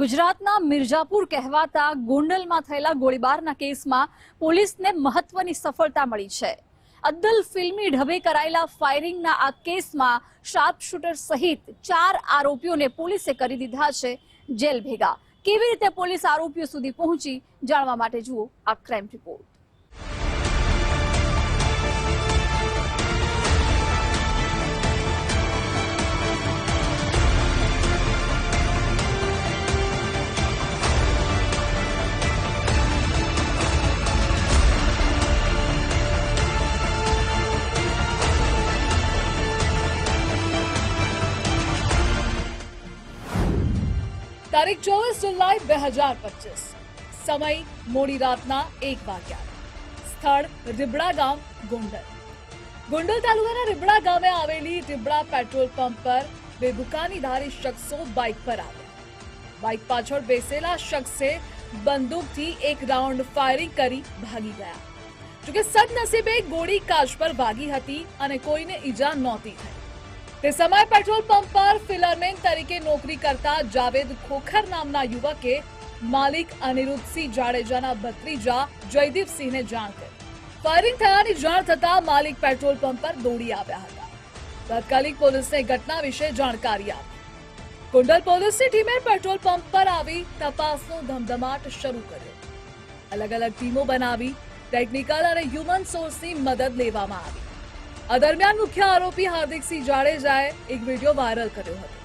ગુજરાતના મિર્ઝાપુર કહેવાતા ગોંડલમાં થયેલા ગોળીબારના કેસમાં પોલીસને મહત્વની સફળતા મળી છે. અદ્દલ ફિલ્મી ઢબે કરાયેલા ફાયરિંગના આ કેસમાં શાર્પશૂટર સહિત ચાર આરોપીઓને પોલીસે કરી દીધા છે જેલ ભેગા. કેવી રીતે પોલીસ આરોપીઓ સુધી પહોંચી, જાણવા માટે જુઓ આ ક્રાઇમ રિપોર્ટ. તારીખ ચોવીસ જુલાઈ બે હજાર પચીસ. સમય મોડી રાતના એક વાગ્યા. સ્થળ રીબડા ગામ ગોંડલ. ગોંડલ તાલુકાના રીબડા ગામે આવેલી રીબડા પેટ્રોલ પંપ પર બે બુકાનીધારી શખ્સો બાઇક પર આવ્યા. બાઇક પાછળ બેસેલા શખ્સે બંદૂકથી એક રાઉન્ડ ફાયરિંગ કરી ભાગી ગયા. જોકે સદનસીબે ગોળી કાચ પર વાગી હતી અને કોઈને ઈજા નહોતી થઈ. તે સમય પેટ્રોલ પંપ પર ફિલરમેન તરીકે નોકરી કરતા જાવેદ ખોખર નામના યુવકે માલિક અનિરુદ્ધસિંહ જાડેજાના ભત્રીજા જયદીપસિંહને જાણ કરી. ફાયરિંગ થયાની જાણ થતા માલિક પેટ્રોલ પંપ પર દોડી આવ્યા હતા. તાત્કાલિક પોલીસને ઘટના વિશે જાણકારી આપી. કુંડલ પોલીસની ટીમે પેટ્રોલ પંપ પર આવી તપાસનો ધમધમાટ શરૂ કર્યો. અલગ અલગ ટીમો બનાવી, ટેકનિકલ અને હ્યુમન સોર્સની મદદ લેવામાં આવી. આ દરમિયાન મુખ્ય આરોપી હાર્દિકસિંહ જાડેજાએ એક વીડિયો વાયરલ કર્યો હતો,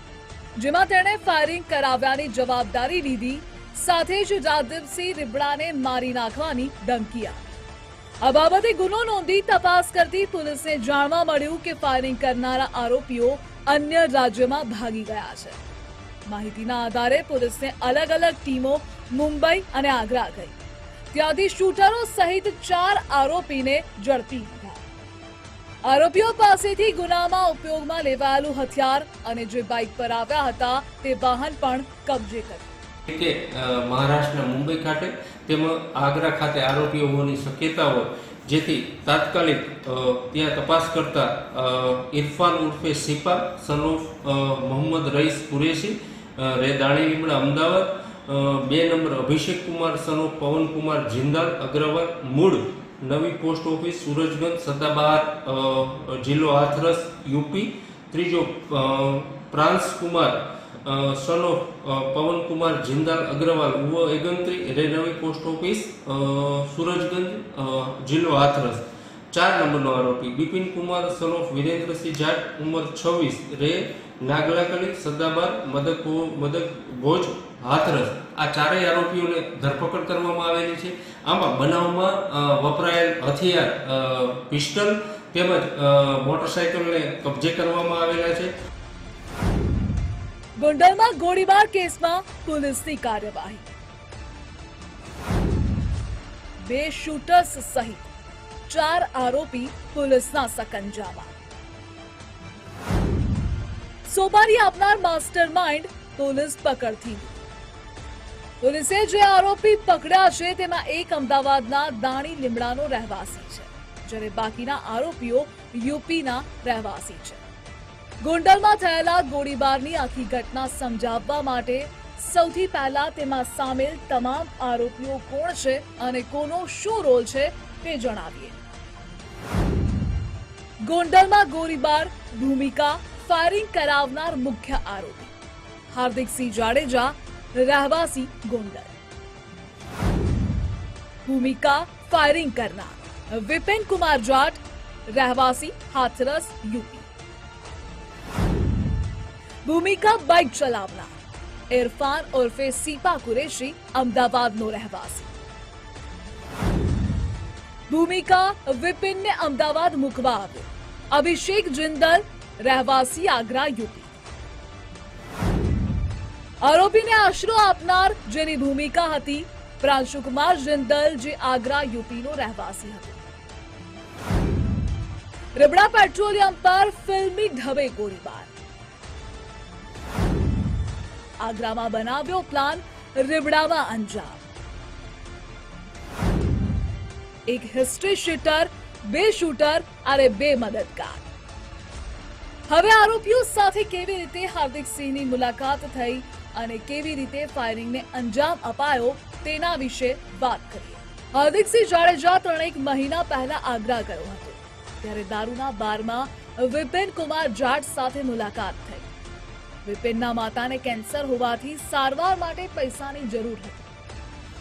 જેમાં તેણે ફાયરિંગ કરાવ્યાની જવાબદારી લીધી, સાથે જ જાદવસિંહ રીબડાને મારી નાખવાની ધમકી આપી. આ બાબતે ગુનો નોંધી તપાસ કરતી પોલીસને જાણવા મળ્યું કે ફાયરિંગ કરનારા આરોપીઓ અન્ય રાજ્યમાં ભાગી ગયા છે. માહિતીના આધારે પોલીસને અલગ અલગ ટીમો મુંબઈ અને આગ્રા ગઈ. ત્યાંથી શૂટરો સહિત ચાર આરોપીને ઝડપી લીધા. આરોપીઓ પાસેથી ગુનામાં ઉપયોગમાં લેવાયેલું હથિયાર અને જે બાઇક પર આવ્યા હતા તે વાહન પણ કબજે કર્યું. કે મહારાષ્ટ્રના મુંબઈ ખાતે તેમાં આગ્રા ખાતે આરોપીઓ હોવાની શક્યતા હોય જેથી તાત્કાલિક ત્યાં તપાસ કરતા ઇરફાન ઉર્ફે સિપા સન મોહમ્મદ રઈસ કુરેશી રે દાણી લીમડા અમદાવાદ બે નંબર અભિષેક કુમાર સન પવન કુમાર જિંદાલ, અગ્રવાલ મૂળ નવી પોસ્ટ ઓફિસ સુરજગંજ સત્તાબહાર જિલ્લો હાથરસ, યુપી. ત્રીજો પ્રાંસ કુમાર સન ઓફ પવન કુમાર, જિંદાલ અગ્રવાલ, ઉવ એગંત્રી રે નવી પોસ્ટ ઓફિસ સુરજગંજ જિલ્લો હાથરસ. ચાર નંબરનો આરોપી, બિપિન કુમાર સન ઓફ વિરેન્દ્રસિંહ જાટ, ઉંમર છવ્વીસ, રે, નાગલાકલી સદાબાર મદક મદક, ભોજ, હાથરસ. આ ચારેય આરોપીઓને ધરપકડ કરવામાં આવેલી છે. આમાં બનાવમાં વપરાયેલ હથિયાર પિસ્ટલ તેમજ મોટરસાયકલને કબજે કરવામાં આવેલા છે. ગોંડલમાં ગોળીબાર કેસમાં પોલીસની કાર્યવાહી. બે શૂટર્સ સહિત ચાર આરોપી પોલીસના સકંજામાં. સોપારી આપનાર માસ્ટર માઇન્ડ પોલીસ પકડથી પોલીસે જે આરોપી પકડ્યા છે તેમાં એક અમદાવાદના દાણી લીમડાનો રહેવાસી છે, જ્યારે બાકીના આરોપીઓ યુપીના રહેવાસી છે. ગોંડલમાં થયેલા ગોળીબારની આખી ઘટના સમજાવવા માટે સૌથી પહેલા તેમાં સામેલ તમામ આરોપીઓ કોણ છે અને કોનો શું રોલ છે તે જણાવીએ. ગોંડલમાં ગોળીબાર, ભૂમિકા, ફાયરિંગ કરાવનાર મુખ્ય આરોપી. હાર્દિકસિંહ જાડેજા रहवासी गोंडल। भूमिका फायरिंग करना। विपिन कुमार जाट, रहवासी हाथरस यूपी। भूमिका बाइक चलावना। इरफान उर्फे सीपा कुरेशी, अहमदाबाद नो रहवासी। भूमिका विपिन ने अहमदाबाद मुकवा। अभिषेक जिंदल, रहवासी आगरा यूपी। આરોપીને આશરો આપનાર જેની ભૂમિકા હતી પ્રાંશુકુમાર જિંદલ જે આગ્રા યુપીનો રહેવાસી હતો. રબડા પેટ્રોલિયમ પર ફિલ્મી ઢબે ગોળીબાર. આગ્રામાં બનાવ્યો પ્લાન રીબડામાં અંજામ. એક હિસ્ટ્રી શૂટર બે શૂટર અને બે મદદગાર. હવે આરોપીઓ સાથે કેવી રીતે હાર્દિક સિંહની મુલાકાત થઈ અને કેવી રીતે ફાયરિંગને અંજામ અપાયો તેના વિશે વાત કરીએ. હાર્દિકસિંહ જાડેજા ત્રણેક મહિના પહેલા આગ્રા ગયો હતો. ત્યારે દારૂના બારમાં વિપિન કુમાર જાટ સાથે મુલાકાત થઈ. વિપિનના માતાને કેન્સર હોવાથી સારવાર માટે પૈસાની જરૂર હતી.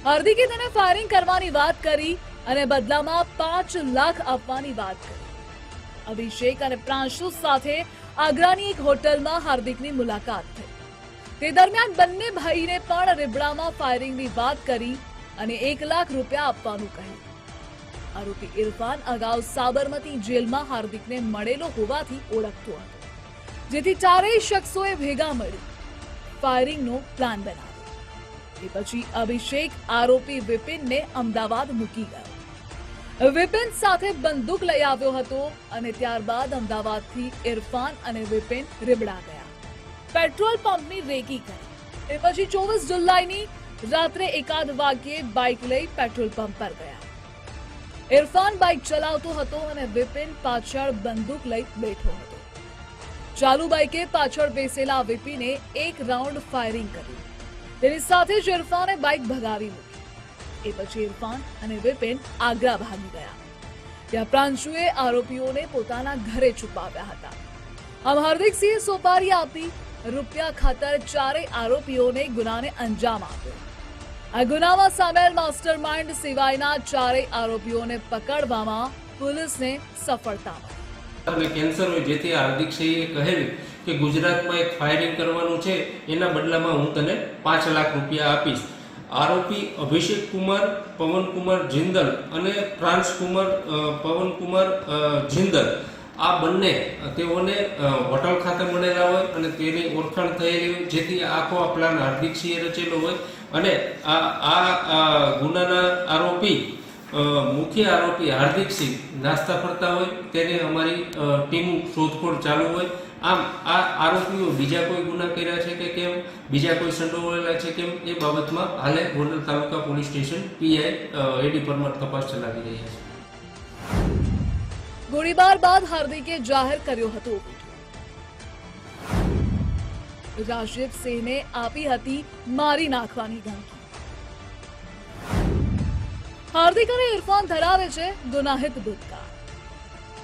હાર્દિકે તેને ફાયરિંગ કરવાની વાત કરી અને બદલામાં પાંચ લાખ આપવાની વાત કરી. અભિષેક અને પ્રાંશુ સાથે આગ્રાની એક હોટલમાં હાર્દિકની મુલાકાત થઈ. તે દરમિયાન બંને ભાઈને પણ રીબડામાં ફાયરિંગની વાત કરી અને એક લાખ રૂપિયા આપવાનું કહ્યું. આરોપી ઇરફાન અગાઉ સાબરમતી જેલમાં હાર્દિકને મળેલો હોવાથી ઓળખતો હતો, જેથી ચારેય શખ્સોએ ભેગા મળી ફાયરિંગનો પ્લાન બનાવ્યો. એ પછી અભિષેક આરોપી વિપિનને અમદાવાદ મૂકી ગયો. વિપિન સાથે બંદૂક લઈ આવ્યો હતો અને ત્યારબાદ અમદાવાદથી ઇરફાન અને વિપિન રીબડા ગયા. પેટ્રોલ પંપની રેકી કરી. એ પછી ચોવીસ જુલાઈની રાત્રે એકાદ વાગ્યે બાઇક લઈ પેટ્રોલ પંપ પર ગયા. ઇરફાન બાઇક ચલાવતો હતો અને વિપિન પાછળ બંદૂક લઈ બેઠો હતો. ચાલુ બાઇકે પાછળ બેસેલા વિપિને એક રાઉન્ડ ફાયરિંગ કર્યું. તેની સાથે જ ઇરફાને બાઇક ભગાવી મૂકી. એ પછી ઇરફાન અને વિપિન આગ્રા ભાગી ગયા. ત્યાં પ્રાંશુએ આરોપીઓને પોતાના ઘરે છુપાવ્યા હતા. આમ હાર્દિક સિંહે સોપારી આપી રૂપિયા ખાતર ચારેય આરોપીઓને ગુનાને અંજામ આપ્યો. આ ગુનામાં સામેલ માસ્ટર માઇન્ડ સિવાયના ચારેય આરોપીઓને પકડવામાં પોલીસને સફળતા મળી. કેન્સર હોય, જેથી હાર્દિક સિંહે કહેલું કે ગુજરાતમાં એક ફાયરિંગ કરવાનું છે, એના બદલામાં હું તને પાંચ લાખ રૂપિયા આપીશ. આરોપી અભિષેક કુમાર, પવન કુમાર જિંદલ અને ફ્રાન્સ કુમાર પવન કુમાર જિંદલ આ બંને, તેઓને હોટલ ખાતે મળેલા હોય અને તેની ઓળખાણ થયેલી હોય, જેથી આખો આ પ્લાન હાર્દિક સિંહે રચેલો હોય. અને આ આ ગુનાના આરોપી મુખ્ય આરોપી હાર્દિક સિંહ નાસ્તા ફરતા હોય, તેને અમારી ટીમ શોધખોળ ચાલુ હોય. આમ, આ આરોપીઓ બીજા કોઈ ગુના કર્યા છે કે કેમ? બીજા કોઈ સંડોવાયેલા છે કેમ? એ બાબતમાં હાલે Gondal taluka police station PI A D Parmar તપાસ ચલાવી રહ્યા છે. ગોળીબાર બાદ હાર્દિકે જાહેર કર્યો હતો. રાજીવ સિંહને આપી હતી મારી નાખવાની ધમકી. હાર્દિક અને ઇરફાન ધરાવે છે ગુનાહિત ભૂતકાળ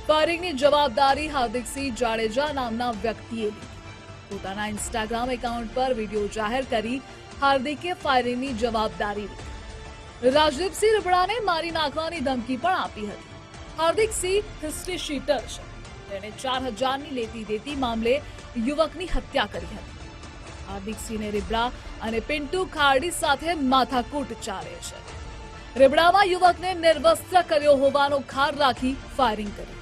ફાયરિંગની જવાબદારી હાર્દિકસિંહ જાડેજા નામના વ્યક્તિએ પોતાના ઇન્સ્ટાગ્રામ એકાઉન્ટ પર વીડિયો જાહેર કરી હાર્દિકે ફાયરિંગની જવાબદારી લીધી. રાજદીપસિંહ રબડાને મારી નાખવાની ધમકી પણ આપી હતી. હાર્દિક સિંહ હિસ્ટ્રી શીટર છે તેણે ચાર હજારની લેતી દેતી મામલે યુવકની હત્યા કરી હતી. હાર્દિક સિંહને રીબડા અને પિન્ટુ ખારડી સાથે માથાકૂટ ચાલે છે. રીબડામાં યુવકને નિર્વસ્ત્ર કર્યો હોવાનો ખાર રાખી ફાયરિંગ કરી.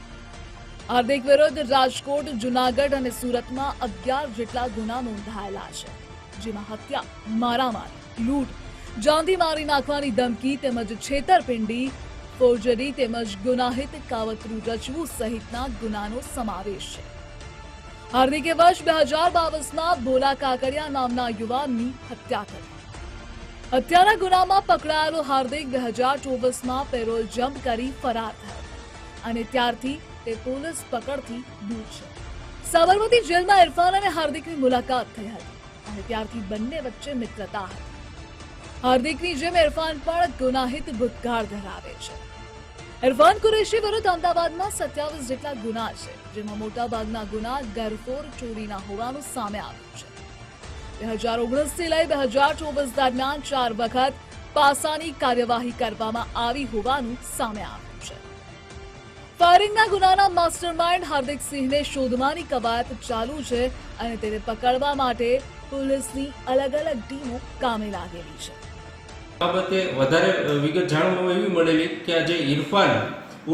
હાર્દિક વિરુદ્ધ રાજકોટ, જુનાગઢ અને સુરતમાં અગિયાર જેટલા ગુના નોંધાયેલા છે, જેમાં હત્યા, મારામારી, લૂંટ જાંધી મારી નાખવાની ધમકી તેમજ છેતરપિંડી ફોર્જરી તેમજ ગુનાહિત કાવતરું રચવું સહિતના ગુનાનો સમાવેશ છે. હાર્દિકે વર્ષ બે હજાર બાવીસમાં ભોલા કાકડિયા નામના યુવાનની હત્યા કરી. હત્યાના ગુનામાં પકડાયેલો હાર્દિક બે હજાર ચોવીસમાં પેરોલ જમ્પ કરી ફરાર થયો અને ત્યારથી તે પોલીસ પકડથી દૂર છે. સાબરમતી જેલમાં ઇરફાન અને હાર્દિકની મુલાકાત થઈ હતી અને ત્યારથી બંને વચ્ચે મિત્રતા હતી. હાર્દિકની જેમ ઇરફાન પણ ગુનાહિત ભૂતકાળ ધરાવે છે. ઇરફાન કુરેશી વિરુદ્ધ અમદાવાદમાં સત્યાવીસ જેટલા ગુના છે, જેમાં મોટાભાગના ગુના ગરફોર ચોરીના હોવાનું સામે આવ્યું છે. બે હજાર ઓગણીસથી લઈ બે હજાર ચોવીસ દરમિયાન ચાર વખત પાસાની કાર્યવાહી કરવામાં આવી હોવાનું સામે આવ્યું છે. ફાયરિંગના ગુનાના માસ્ટરમાઇન્ડ હાર્દિક સિંહને શોધવાની કવાયત ચાલુ છે અને તેને પકડવા માટે પોલીસની અલગ અલગ ટીમો કામે લાગેલી છે. બાબતે વધારે વિગત જાણવા એવી મળેલી કે આ જે ઇરફાન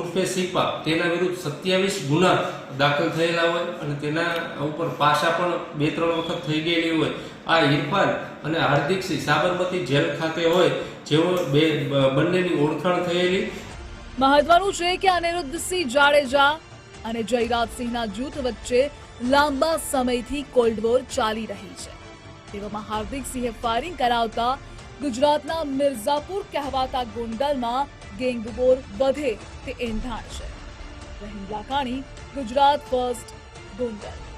ઉર્ફે સિપા, તેના વિરુદ્ધ સત્યાવીસ ગુના દાખલ થયેલા હોય અને તેના ઉપર પાસા પણ બે, ત્રણ વખત થઈ ગયેલી હોય. આ ઇરફાન અને હાર્દિકસિંહ સાબરમતી જેલ ખાતે હોય, જેઓ બે બંનેની ઓળખાણ થયેલી. મહત્વનું છે કે અનિરુદ્ધસિંહ જાડેજા અને જયરાજસિંહના જૂથ વચ્ચે લાંબા સમયથી કોલ્ડ વોર ચાલી રહી છે. તેવામાં હાર્દિક સિંહે ફાયરિંગ કરાવતા ગુજરાતના મિર્ઝાપુર કહેવાતા ગોંડલમાં ગેંગવોર વધે તે એંધાણ છે. રહીમ લાકાણી ગુજરાત ફર્સ્ટ ગોંડલ.